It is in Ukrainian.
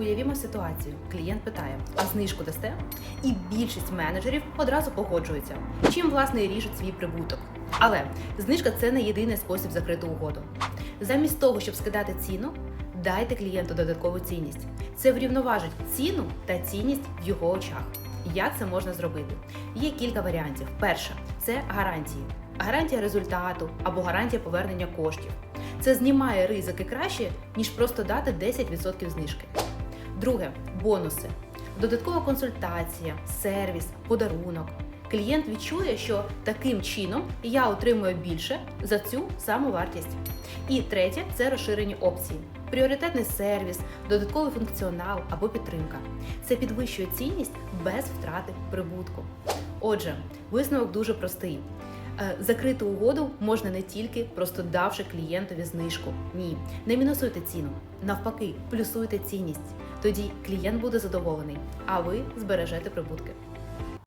Уявімо ситуацію. Клієнт питає, а знижку дасте? І більшість менеджерів одразу погоджуються, чим власне і ріжуть свій прибуток. Але знижка це не єдиний спосіб закрити угоду. Замість того, щоб скидати ціну, дайте клієнту додаткову цінність. Це врівноважить ціну та цінність в його очах. Як це можна зробити? Є кілька варіантів. Перше це гарантії, гарантія результату або гарантія повернення коштів. Це знімає ризики краще, ніж просто дати 10% знижки. Друге бонуси. Додаткова консультація, сервіс, подарунок. Клієнт відчує, що таким чином я отримую більше за цю саму вартість. І третє це розширені опції. Пріоритетний сервіс, додатковий функціонал або підтримка. Це підвищує цінність без втрати прибутку. Отже, висновок дуже простий. Е, Закрити угоду можна не тільки просто давши клієнтові знижку. Ні, не мінусуйте ціну. Навпаки, плюсуйте цінність. Тоді клієнт буде задоволений, а ви збережете прибутки.